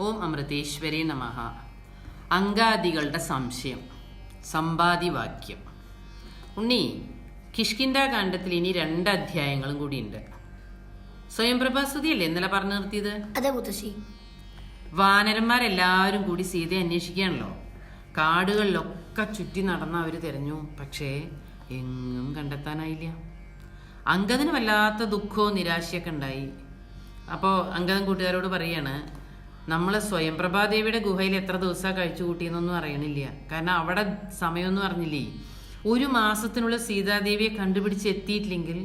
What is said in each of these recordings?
ഓം അമൃതേശ്വരേ നമഃ. അങ്കാദികളുടെ സംശയം. സമ്പാദിവാക്യം. ഉണ്ണി കിഷ്കിന്ത കാണ്ഡത്തിൽ ഇനി രണ്ട് അധ്യായങ്ങളും കൂടിയുണ്ട്. സ്വയംപ്രഭാസ്തുതിയല്ലേ ഇന്നലെ പറഞ്ഞു നിർത്തിയത്? അതെ മുത്തശ്ശി. വാനരന്മാരെല്ലാവരും കൂടി സീതയെ അന്വേഷിക്കുകയാണല്ലോ. കാടുകളിലൊക്കെ ചുറ്റി നടന്ന അവർ തിരഞ്ഞു. പക്ഷേ എങ്ങും കണ്ടെത്താനായില്ല. അങ്കതിന് വല്ലാത്ത ദുഃഖവും നിരാശയൊക്കെ ഉണ്ടായി. അപ്പോൾ അങ്കദൻ കൂട്ടുകാരോട് പറയാണ് നമ്മൾ സ്വയംപ്രഭാദേവിയുടെ ഗുഹയിൽ എത്ര ദിവസമാണ് കഴിച്ചു കൂട്ടിയെന്നൊന്നും അറിയണില്ല. കാരണം അവിടെ സമയമൊന്നും അറിഞ്ഞില്ലേ? ഒരു മാസത്തിനുള്ള സീതാദേവിയെ കണ്ടുപിടിച്ച് എത്തിയിട്ടില്ലെങ്കിൽ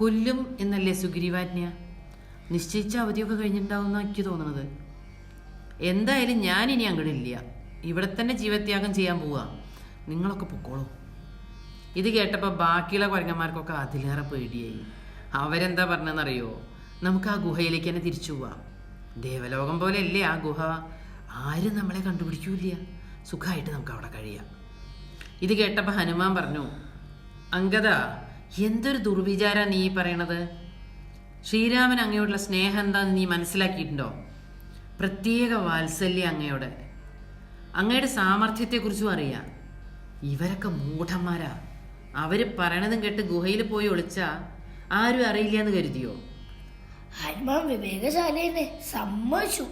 കൊല്ലും എന്നല്ലേ സുഗ്രീവാജ്ഞ? നിശ്ചയിച്ച അവധിയൊക്കെ കഴിഞ്ഞിട്ടുണ്ടാവും എനിക്ക് തോന്നുന്നത് എന്തായാലും ഞാൻ ഇനി അങ്ങോട്ട് ഇല്ല ഇവിടെ തന്നെ ജീവത്യാഗം ചെയ്യാൻ പോവാ. നിങ്ങളൊക്കെ പൊക്കോളൂ. ഇത് കേട്ടപ്പോൾ ബാക്കിയുള്ള കുരങ്ങന്മാർക്കൊക്കെ അതിലേറെ പേടിയായി. അവരെന്താ പറഞ്ഞതെന്നറിയോ നമുക്ക് ആ ഗുഹയിലേക്ക് തന്നെ തിരിച്ചു പോവാം. ദേവലോകം പോലെ അല്ലേ ആ ഗുഹ? ആരും നമ്മളെ കണ്ടുപിടിക്കൂല സുഖമായിട്ട് നമുക്ക് അവിടെ കഴിയാം. ഇത് കേട്ടപ്പോൾ ഹനുമാൻ പറഞ്ഞു അങ്കദ എന്തൊരു ദുർവിചാര നീ പറയണത്? ശ്രീരാമൻ അങ്ങയോടുള്ള സ്നേഹം എന്താന്ന് നീ മനസ്സിലാക്കിയിട്ടുണ്ടോ? പ്രത്യേക വാത്സല്യം അങ്ങയോട്. അങ്ങയുടെ സാമർഥ്യത്തെക്കുറിച്ചും അറിയാം. ഇവരൊക്കെ മൂഢന്മാരാ. അവർ പറയണതും കേട്ട് ഗുഹയിൽ പോയി ഒളിച്ചാ ആരും അറിയില്ല എന്ന് കരുതിയോ? ഹനുമാൻ വിവേകശാലിനെ സമ്മതിച്ചു.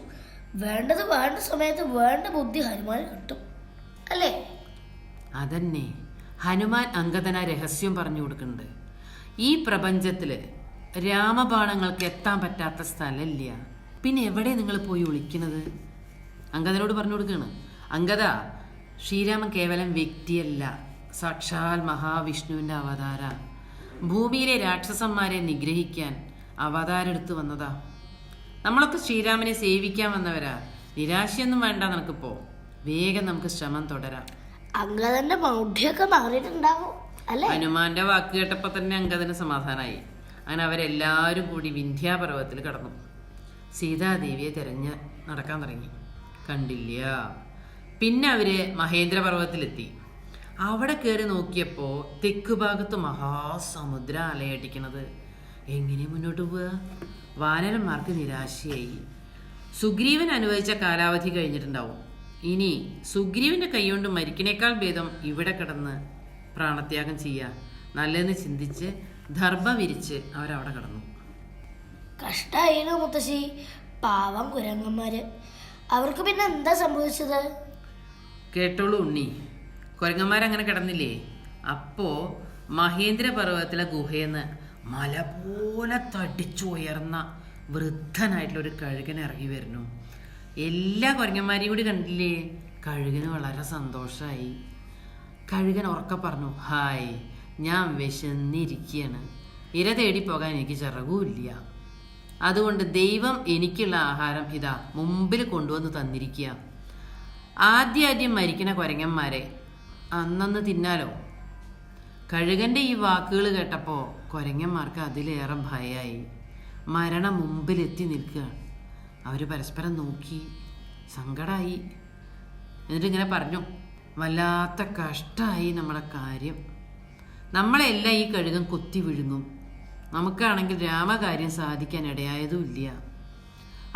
വേണ്ടത് വേണ്ട സമയത്ത് വേണ്ട ബുദ്ധി ഹനുമാൻ കിട്ടും. അല്ലേ? അതന്നെ. ഹനുമാൻ അങ്കദന രഹസ്യം പറഞ്ഞു കൊടുക്കുന്നുണ്ട് ഈ പ്രപഞ്ചത്തിൽ രാമബാണങ്ങൾക്ക് എത്താൻ പറ്റാത്ത സ്ഥലമില്ല. പിന്നെ എവിടെ നിങ്ങൾ പോയി ഒളിക്കുന്നത്? അങ്കദനോട് പറഞ്ഞു കൊടുക്കുകയാണ് അങ്കദ ശ്രീരാമൻ കേവലം വ്യക്തിയല്ല. സാക്ഷാൽ മഹാവിഷ്ണുവിന്റെ അവതാര. ഭൂമിയിലെ രാക്ഷസന്മാരെ നിഗ്രഹിക്കാൻ അവതാരെടുത്ത് വന്നതാ. നമ്മളൊക്കെ ശ്രീരാമനെ സേവിക്കാൻ വന്നവരാ. നിരാശയൊന്നും വേണ്ട നിനക്കിപ്പോ. വേഗം നമുക്ക് ശ്രമം തുടരാം. അങ്കദന്റെ മൗഢ്യൊക്കെ മാറിയിട്ടുണ്ടാവും അല്ലേ? ഹനുമാന്റെ വാക്ക് കേട്ടപ്പോ തന്നെ അങ്കദന് സമാധാനായി. അങ്ങനെ അവരെല്ലാവരും കൂടി വിന്ധ്യാപർവത്തിൽ കടന്നു. സീതാദേവിയെ തിരഞ്ഞ് നടക്കാൻ തുടങ്ങി. കണ്ടില്ല. പിന്നെ അവർ മഹേന്ദ്രപർവതത്തിലെത്തി അവിടെ കയറി നോക്കിയപ്പോൾ തെക്ക് ഭാഗത്ത് മഹാസമുദ്ര അലയടിക്കണത് എങ്ങനെ മുന്നോട്ട് പോവുക? വാനരന്മാർക്ക് നിരാശയായി. സുഗ്രീവൻ അനുവദിച്ച കാലാവധി കഴിഞ്ഞിട്ടുണ്ടാവും. ഇനി സുഗ്രീവന്റെ കൈകൊണ്ട് മരിക്കണേക്കാൾ ഭേദം ഇവിടെ കിടന്ന് പ്രാണത്യാഗം ചെയ്യുക. നല്ലതെന്ന് ചിന്തിച്ച് ദർഭ വിരിച്ച് അവരവിടെ കിടന്നു. കഷ്ടായിരുന്നു മുത്തശ്ശി. പാവം കുരങ്ങന്മാര്. അവർക്ക് പിന്നെ എന്താ സംഭവിച്ചത്? കേട്ടോളൂ ഉണ്ണി. കുരങ്ങന്മാരങ്ങനെ കിടന്നില്ലേ? അപ്പോ മഹേന്ദ്ര പർവതത്തിലെ ഗുഹയെന്ന് മല പോലെ തടിച്ചുയർന്ന വൃദ്ധനായിട്ടുള്ള ഒരു കഴുകൻ ഇറങ്ങി വരുന്നു. എല്ലാ കുരങ്ങന്മാരെയും കൂടി കണ്ടില്ലേ കഴുകന് വളരെ സന്തോഷമായി കഴുകൻ ഉറക്കെ പറഞ്ഞു ഹായ് ഞാൻ വിശന്നിരിക്കുകയാണ് ഇര തേടി പോകാൻ എനിക്ക് ചിറകുമില്ല. അതുകൊണ്ട് ദൈവം എനിക്കുള്ള ആഹാരം ഇതാ മുമ്പിൽ കൊണ്ടുവന്ന് തന്നിരിക്കുക. ആദ്യാദ്യം മരിക്കണ കുരങ്ങന്മാരെ അന്നന്ന് തിന്നാലോ? കഴുകന്റെ ഈ വാക്കുകൾ കേട്ടപ്പോൾ കുരങ്ങന്മാർക്ക് അതിലേറെ ഭയമായി മരണം മുമ്പിലെത്തി നിൽക്കുക. അവർ പരസ്പരം നോക്കി സങ്കടമായി എന്നിട്ട് ഇങ്ങനെ പറഞ്ഞു വല്ലാത്ത കഷ്ടമായി നമ്മുടെ കാര്യം. നമ്മളെല്ലാം ഈ കഴുകൻ കൊത്തി വിഴുങ്ങും. നമുക്കാണെങ്കിൽ രാമകാര്യം സാധിക്കാൻ ഇടയായതുമില്ല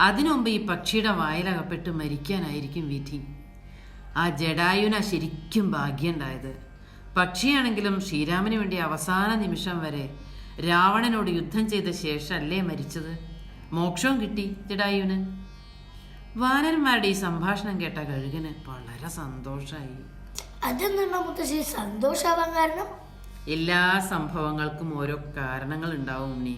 അതിനുമുമ്പ് ഈ പക്ഷിയുടെ വായിലകപ്പെട്ട് മരിക്കാനായിരിക്കും വിധി. ആ ജഡായുന ശരിക്കും ഭാഗ്യമുണ്ടായത് പക്ഷിയാണെങ്കിലും ശ്രീരാമന് വേണ്ടി അവസാന നിമിഷം വരെ രാവണനോട് യുദ്ധം ചെയ്ത ശേഷമല്ലേ മരിച്ചത്? മോക്ഷവും കിട്ടി ജഡായുവിന്. വാനന്മാരുടെ ഈ സംഭാഷണം കേട്ട കഴുകന് വളരെ സന്തോഷമായി അതെന്താ മുത്തശ്ശി? സന്തോഷാവാൻ കാരണം? എല്ലാ സംഭവങ്ങൾക്കും ഓരോ കാരണങ്ങൾ ഉണ്ടാവും നീ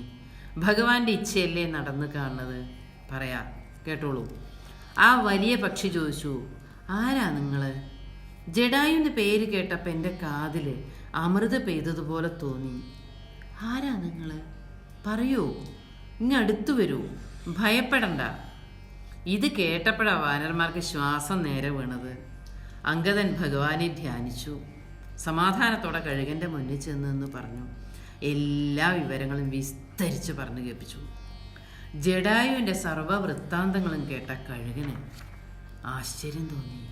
ഭഗവാന്റെ ഇച്ഛയല്ലേ നടന്നു കാണുന്നത്? പറയാ. കേട്ടോളൂ. ആ വലിയ പക്ഷി ചോദിച്ചു ആരാ നിങ്ങൾ? ജഡായുവിന്റെ പേര് കേട്ടപ്പോൾ എന്റെ കാതിൽ അമൃത പെയ്തതുപോലെ തോന്നി. ആരാ നിങ്ങൾ പറയൂ. ഇങ്ങടുത്തു വരൂ. ഭയപ്പെടണ്ട. ഇത് കേട്ടപ്പോഴാ വാനർമാർക്ക് ശ്വാസം നേരെ വീണത്. അങ്കദൻ ഭഗവാനെ ധ്യാനിച്ചു. സമാധാനത്തോടെ കഴുകന്റെ മുന്നിൽ ചെന്നെന്ന് പറഞ്ഞു. എല്ലാ വിവരങ്ങളും വിസ്തരിച്ച് പറഞ്ഞു കേൾപ്പിച്ചു. ജഡായുവിന്റെ സർവവൃത്താന്തങ്ങളും കേട്ട കഴുകന് ആശ്ചര്യം തോന്നി.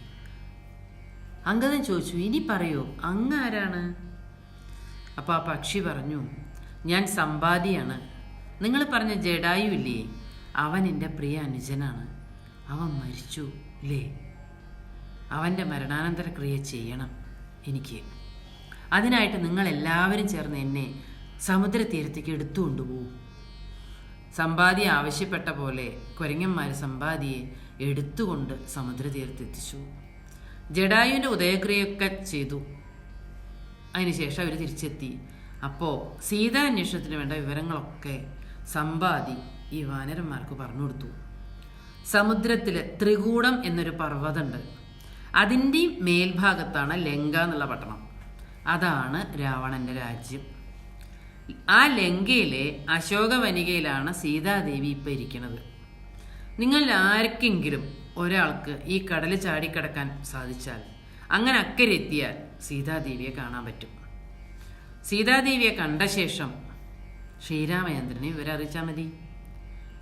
അങ്കദൻ ചോദിച്ചു ഇനി പറയൂ അങ്ങ് ആരാണ്? അപ്പോൾ ആ പക്ഷി പറഞ്ഞു ഞാൻ സമ്പാദിയാണ്. നിങ്ങൾ പറഞ്ഞ ജഡായു ഇല്ലേ? അവൻ എന്റെ പ്രിയ അനുജനാണ്. അവൻ മരിച്ചു ഇല്ലേ? അവന്റെ മരണാനന്തര ക്രിയ ചെയ്യണം എനിക്ക്. അതിനായിട്ട് നിങ്ങൾ എല്ലാവരും ചേർന്ന് എന്നെ സമുദ്രതീരത്തേക്ക് എടുത്തുകൊണ്ടുപോകും സമ്പാദി ആവശ്യപ്പെട്ട പോലെ കുരങ്ങന്മാർ സമ്പാദിയെ എടുത്തുകൊണ്ട് സമുദ്രതീരത്തെത്തിച്ചു ജഡായുവിന്റെ ഉദയക്രിയൊക്കെ ചെയ്തു. അതിനുശേഷം അവർ തിരിച്ചെത്തി. അപ്പോൾ സീതാന്വേഷണത്തിന് വേണ്ട വിവരങ്ങളൊക്കെ സമ്പാദി ഈ വാനരന്മാർക്ക് പറഞ്ഞു കൊടുത്തു. സമുദ്രത്തിൽ ത്രികൂടം എന്നൊരു പർവതമുണ്ട് അതിന്റെ മേൽഭാഗത്താണ് ലങ്ക എന്നുള്ള പട്ടണം. അതാണ് രാവണന്റെ രാജ്യം. ആ ലങ്കയിലെ അശോകവനികയിലാണ് സീതാദേവി ഇപ്പം ഇരിക്കുന്നത്. നിങ്ങൾ ആർക്കെങ്കിലും ഒരാൾക്ക് ഈ കടൽ ചാടിക്കടക്കാൻ സാധിച്ചാൽ അങ്ങനെ അക്കരെ എത്തിയാൽ സീതാദേവിയെ കാണാൻ പറ്റും. സീതാദേവിയെ കണ്ട ശേഷം ശ്രീരാമചന്ദ്രനെ ഇവർ അറിയിച്ചാൽ മതി.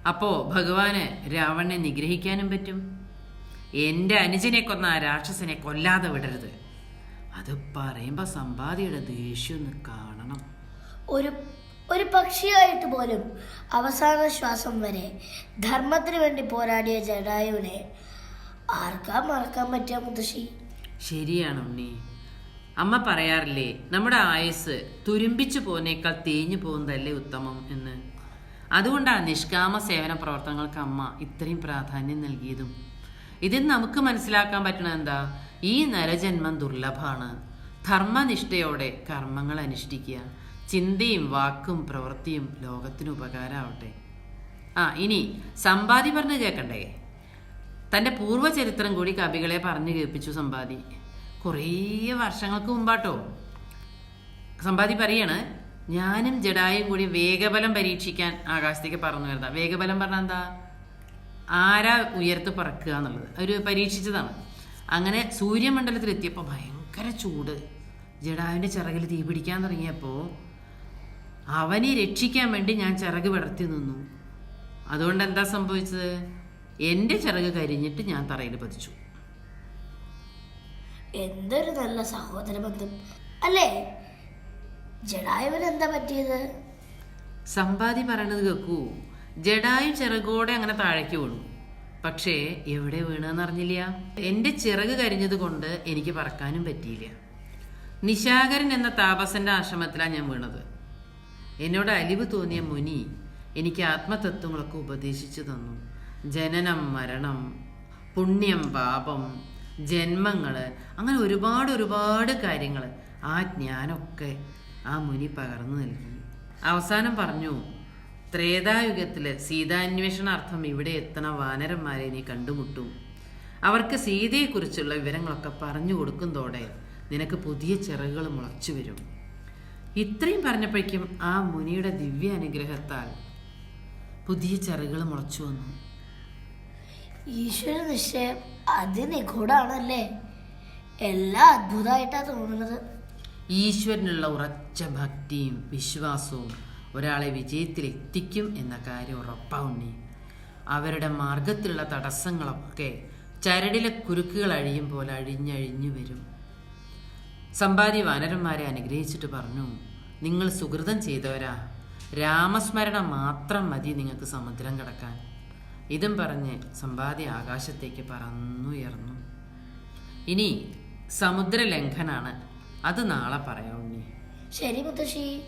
അപ്പോൾ ഭഗവാന് രാവണനെ നിഗ്രഹിക്കാനും പറ്റും. എന്റെ അനുജനെ കൊന്ന ആ രാക്ഷസനെ കൊല്ലാതെ വിടരുത്. അത് പറയുമ്പോൾ സമ്പാദിയുടെ ദേഷ്യം ഒന്ന് കാണണം. ഒരു ഒരു പക്ഷിയായിട്ട് പോലും അവസാന ശ്വാസം വരെ ധർമ്മത്തിന് വേണ്ടി പോരാടിയ ജഡായുവിനെ ആർക്കാ മറക്കാൻ പറ്റിയ മുത്തശ്ശി? ശരിയാണ് ഉണ്ണി. അമ്മ പറയാറില്ലേ നമ്മുടെ ആയുസ് തുരുമ്പിച്ചു പോകുന്നേക്കാൾ തേഞ്ഞു പോകുന്നതല്ലേ ഉത്തമം എന്ന്. അതുകൊണ്ടാണ് നിഷ്കാമ സേവന പ്രവർത്തനങ്ങൾക്ക് അമ്മ ഇത്രയും പ്രാധാന്യം നൽകിയതും. ഇതിൽ നമുക്ക് മനസ്സിലാക്കാൻ പറ്റണ എന്താ? ഈ നരജന്മം ദുർലഭമാണ്. ധർമ്മനിഷ്ഠയോടെ കർമ്മങ്ങൾ അനുഷ്ഠിക്കുക. ചിന്തയും വാക്കും പ്രവൃത്തിയും ലോകത്തിന് ഉപകാരമാവട്ടെ. ആ ഇനി സമ്പാദി പറഞ്ഞ് കേൾക്കണ്ടേ തന്റെ പൂർവചരിത്രം കൂടി കവികളെ പറഞ്ഞു കേൾപ്പിച്ചു സമ്പാദി. കുറേ വർഷങ്ങൾക്ക് മുമ്പാട്ടോ. സമ്പാദി പറയാണ് ഞാനും ജഡായും കൂടി വേഗബലം പരീക്ഷിക്കാൻ ആകാശത്തേക്ക് പറഞ്ഞു വരുന്ന വേഗബലം പറഞ്ഞാൽ എന്താ? ആരാ ഉയർത്ത് പറക്കുക എന്നുള്ളത്. അവർ പരീക്ഷിച്ചതാണ്. അങ്ങനെ സൂര്യമണ്ഡലത്തിൽ എത്തിയപ്പോൾ ഭയങ്കര ചൂട്. ജഡാവിന്റെ ചിറകിൽ തീ പിടിക്കാൻ തുടങ്ങിയപ്പോൾ അവനെ രക്ഷിക്കാൻ വേണ്ടി ഞാൻ ചിറക് വിടർത്തി നിന്നു. അതുകൊണ്ട് എന്താ സംഭവിച്ചത്? എന്റെ ചിറക് കരിഞ്ഞിട്ട് ഞാൻ തറയിൽ പതിച്ചു. എന്തൊരു നല്ല സഹോദര ബന്ധം. അല്ലേ? ജഡായുവിന് എന്താ പറ്റിയത്? സമ്പാദി പറയണത് കേക്കൂ. ജഡായു ചിറകോടെ അങ്ങനെ താഴേക്ക് വീണു. പക്ഷേ എവിടെ വീണെന്നറിഞ്ഞില്ല എന്റെ എന്റെ ചിറക് കരിഞ്ഞത് കൊണ്ട് എനിക്ക് പറക്കാനും പറ്റിയില്ല. നിശാകരൻ എന്ന താപസന്റെ ആശ്രമത്തിലാണ് ഞാൻ വീണത്. എന്നോട് അലിവ് തോന്നിയ മുനി എനിക്ക് ആത്മതത്വങ്ങളൊക്കെ ഉപദേശിച്ചു തന്നു. ജനനം മരണം പുണ്യം പാപം ജന്മങ്ങൾ അങ്ങനെ ഒരുപാട് ഒരുപാട് കാര്യങ്ങൾ ആ ജ്ഞാനമൊക്കെ ആ മുനി പകർന്നു നൽകി. അവസാനം പറഞ്ഞു ത്രേതായുഗത്തിൽ സീതാന്വേഷണാർത്ഥം ഇവിടെ എത്തണ വാനരന്മാരെ നീ കണ്ടുമുട്ടും. അവർക്ക് സീതയെക്കുറിച്ചുള്ള വിവരങ്ങളൊക്കെ പറഞ്ഞു കൊടുക്കുന്നതോടെ നിനക്ക് പുതിയ ചിറകുകൾ മുളച്ചു വരും. ഇത്രയും പറഞ്ഞപ്പോഴേക്കും ആ മുനിയുടെ ദിവ്യ അനുഗ്രഹത്താൽ പുതിയ ചെറുകൾ മുളച്ചു വന്നു. ഈശ്വര നിശ്ചയം അതിനിഗൂഢാണല്ലേ എല്ലാം അത്ഭുതമായിട്ടാ തോന്നുന്നത്. ഈശ്വരനുള്ള ഉറച്ച ഭക്തിയും വിശ്വാസവും ഒരാളെ വിജയത്തിൽ എത്തിക്കും എന്ന കാര്യം ഉറപ്പാവുണ്ണി. അവരുടെ മാർഗത്തിലുള്ള തടസ്സങ്ങളൊക്കെ ചരടിലെ കുരുക്കുകൾ അഴിയും പോലെ അഴിഞ്ഞഴിഞ്ഞു വരും. സമ്പാദി വാനരന്മാരെ അനുഗ്രഹിച്ചിട്ട് പറഞ്ഞു നിങ്ങൾ സുഹൃതം ചെയ്തവരാ. രാമസ്മരണ മാത്രം മതി നിങ്ങൾക്ക് സമുദ്രം കടക്കാൻ. ഇതും പറഞ്ഞ് സമ്പാദി ആകാശത്തേക്ക് പറന്നുയർന്നു. ഇനി സമുദ്രലംഘനാണ്. അത് നാളെ പറയാം ഉണ്ണി. ശരി മുത്തശ്ശി.